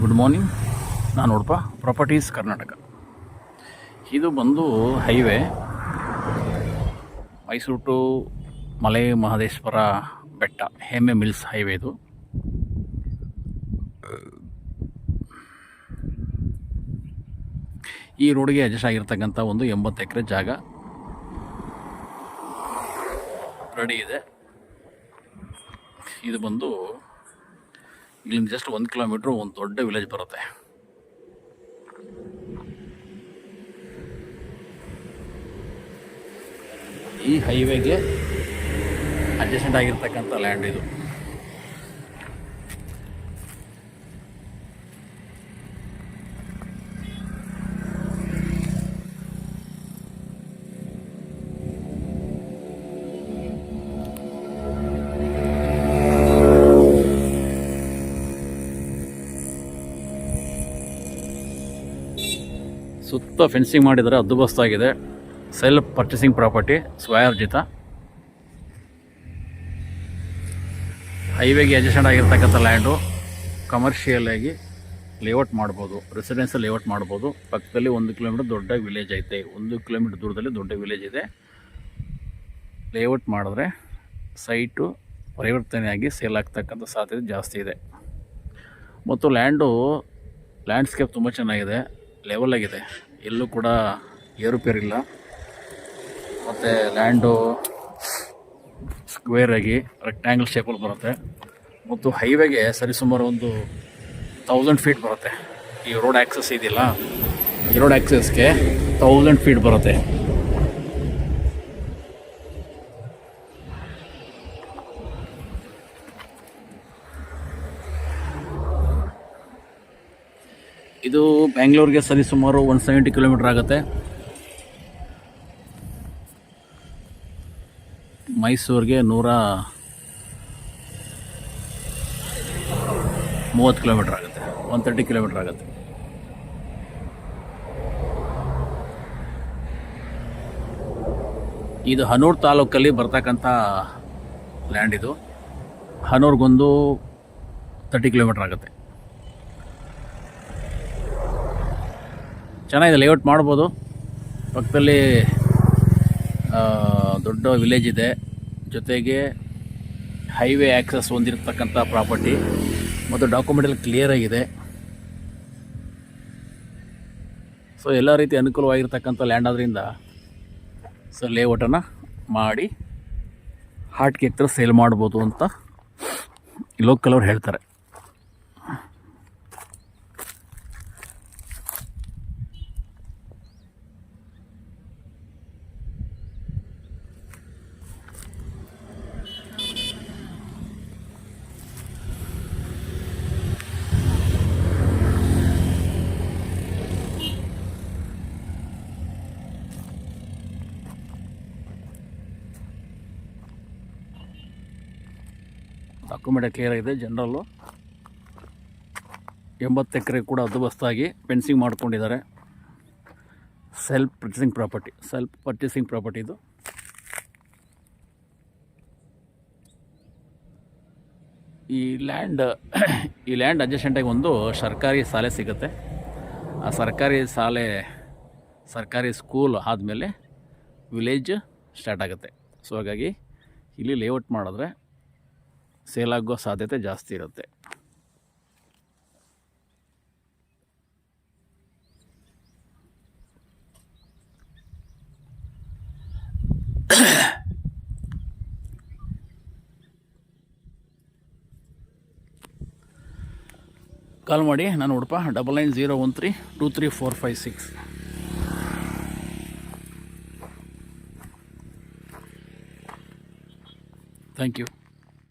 Good morning ನಾನು ನೋಡಪ್ಪ properties Karnataka. ಇದು ಬಂದು ಹೈವೇ ಮೈಸೂರು ಟು ಮಲೆ ಮಹದೇಶ್ವರ ಬೆಟ್ಟ, ಹೆಮ್ಮೆ ಮಿಲ್ಸ್ ಹೈವೇ ಇದು. ಈ ರೋಡ್ಗೆ ಅಡ್ಜಸ್ಟ್ ಆಗಿರ್ತಕ್ಕಂಥ ಒಂದು ಎಂಬತ್ತು ಎಕರೆ ಜಾಗ. ರೆಡಿ ಇದೆ. ಇದು ಬಂದು ಇಲ್ಲಿಂದ ಜಸ್ಟ್ ಒಂದು ಕಿಲೋಮೀಟ್ರ್ ಒಂದು ದೊಡ್ಡ ವಿಲೇಜ್ ಬರುತ್ತೆ. ಈ ಹೈವೇಗೆ ಅಡ್ಜಸ್ಟೆಂಟ್ ಆಗಿರ್ತಕ್ಕಂಥ ಲ್ಯಾಂಡ್ ಇದು. ಸುತ್ತ ಫೆನ್ಸಿಂಗ್ ಮಾಡಿದರೆ ಅದ್ದುಬಸ್ತಾಗಿದೆ ಸೆಲ್ಫ್ ಪರ್ಚೇಸಿಂಗ್ ಪ್ರಾಪರ್ಟಿ ಸ್ವಯಾರ್ಜಿತ. ಹೈವೇಗೆ ಅಡ್ಜಸ್ಟೆಂಟ್ ಆಗಿರ್ತಕ್ಕಂಥ ಲ್ಯಾಂಡು ಕಮರ್ಷಿಯಲ್ ಆಗಿ ಲೇಔಟ್ ಮಾಡ್ಬೋದು ರೆಸಿಡೆನ್ಸಿಯಲ್ ಲೇಔಟ್ ಮಾಡ್ಬೋದು. ಪಕ್ಕದಲ್ಲಿ ಒಂದು ಕಿಲೋಮೀಟರ್ ದೊಡ್ಡ ವಿಲೇಜ್ ಐತೆ. ಒಂದು ಕಿಲೋಮೀಟರ್ ದೂರದಲ್ಲಿ ದೊಡ್ಡ ವಿಲೇಜ್ ಇದೆ. ಲೇಔಟ್ ಮಾಡಿದ್ರೆ ಸೈಟು ಪರಿವರ್ತನೆಯಾಗಿ ಸೇಲ್ ಆಗ್ತಕ್ಕಂಥ ಸಾಧ್ಯತೆ ಜಾಸ್ತಿ ಇದೆ. ಮತ್ತು ಲ್ಯಾಂಡು ಲ್ಯಾಂಡ್ಸ್ಕೇಪ್ ತುಂಬ ಚೆನ್ನಾಗಿದೆ. ಲೆವೆಲ್ ಆಗಿದೆ. ಎಲ್ಲೂ ಕೂಡ ಏರುಪೇರಿಲ್ಲ. ಮತ್ತು ಲ್ಯಾಂಡು ಸ್ಕ್ವೇರ್ ಆಗಿ ರೆಕ್ಟ್ಯಾಂಗಲ್ ಶೇಪಲ್ಲಿ ಬರುತ್ತೆ. ಮತ್ತು ಹೈವೇಗೆ ಸರಿಸುಮಾರು ಒಂದು ತೌಸಂಡ್ ಫೀಟ್ ಬರುತ್ತೆ. ಈ ರೋಡ್ ಆ್ಯಕ್ಸಸ್ ಇದೆಯಲ್ಲ? ಈ ರೋಡ್ ಆ್ಯಕ್ಸಸ್ಗೆ ತೌಸಂಡ್ ಫೀಟ್ ಬರುತ್ತೆ. ಇದು ಬ್ಯಾಂಗ್ಳೂರಿಗೆ ಸರಿಸುಮಾರು ಒನ್ ಸೆವೆಂಟಿ ಕಿಲೋಮೀಟರ್ ಆಗುತ್ತೆ. ಮೈಸೂರಿಗೆ ನೂರ ಮೂವತ್ತು ಕಿಲೋಮೀಟರ್ ಆಗುತ್ತೆ. ಒನ್ ತರ್ಟಿ ಕಿಲೋಮೀಟರ್ ಆಗುತ್ತೆ. ಇದು ಹನೂರು ತಾಲೂಕಲ್ಲಿ ಬರ್ತಕ್ಕಂಥ ಲ್ಯಾಂಡ್ ಇದು. ಹನೂರ್ಗೊಂದು ತರ್ಟಿ ಕಿಲೋಮೀಟರ್ ಆಗುತ್ತೆ. ಚೆನ್ನಾಗಿದೆ ಲೇಔಟ್ ಮಾಡ್ಬೋದು. ಪಕ್ಕದಲ್ಲಿ ದೊಡ್ಡ ವಿಲೇಜ್ ಇದೆ. ಜೊತೆಗೆ ಹೈವೇ ಆ್ಯಕ್ಸಸ್ ಹೊಂದಿರತಕ್ಕಂಥ ಪ್ರಾಪರ್ಟಿ ಮತ್ತು ಡಾಕ್ಯುಮೆಂಟಲ್ಲಿ ಕ್ಲಿಯರ್ ಆಗಿದೆ. ಸೊ ಎಲ್ಲ ರೀತಿ ಅನುಕೂಲವಾಗಿರ್ತಕ್ಕಂಥ ಲ್ಯಾಂಡ್ ಆದ್ದರಿಂದ ಸೊ ಲೇಔಟನ್ನು ಮಾಡಿ ಹಾರ್ಟ್ ಹತ್ರ ಸೇಲ್ ಮಾಡ್ಬೋದು ಅಂತ ಲೋಕಲ್ ಅವ್ರು ಹೇಳ್ತಾರೆ. ಡಾಕ್ಯುಮೆಂಟ್ ಕ್ಲಿಯರ್ ಇದೆ ಜನರಲ್ಲು. ಎಂಬತ್ತು ಎಕರೆ ಕೂಡ ಹದ್ದುಬಸ್ತಾಗಿ ಫೆನ್ಸಿಂಗ್ ಮಾಡ್ಕೊಂಡಿದ್ದಾರೆ. Self purchasing property self purchasing property ಇದು. ಈ ಲ್ಯಾಂಡ್ ಈ ಲ್ಯಾಂಡ್ ಅಡ್ಜಸ್ಟೆಂಟಾಗಿ ಒಂದು ಸರ್ಕಾರಿ ಶಾಲೆ ಸಿಗುತ್ತೆ. ಆ ಸರ್ಕಾರಿ ಶಾಲೆ, ಸರ್ಕಾರಿ ಸ್ಕೂಲ್ ಆದಮೇಲೆ ವಿಲೇಜ್ ಸ್ಟಾರ್ಟ್ ಆಗುತ್ತೆ. ಸೊ ಹಾಗಾಗಿ ಇಲ್ಲಿ ಲೇಔಟ್ ಮಾಡಿದ್ರೆ ಸೇಲ್ ಆಗೋ ಸಾಧ್ಯತೆ ಜಾಸ್ತಿ ಇರುತ್ತೆ. ಕಾಲ್ ಮಾಡಿ, ನಾನು Udupa double nine zero one three two three four five six thank you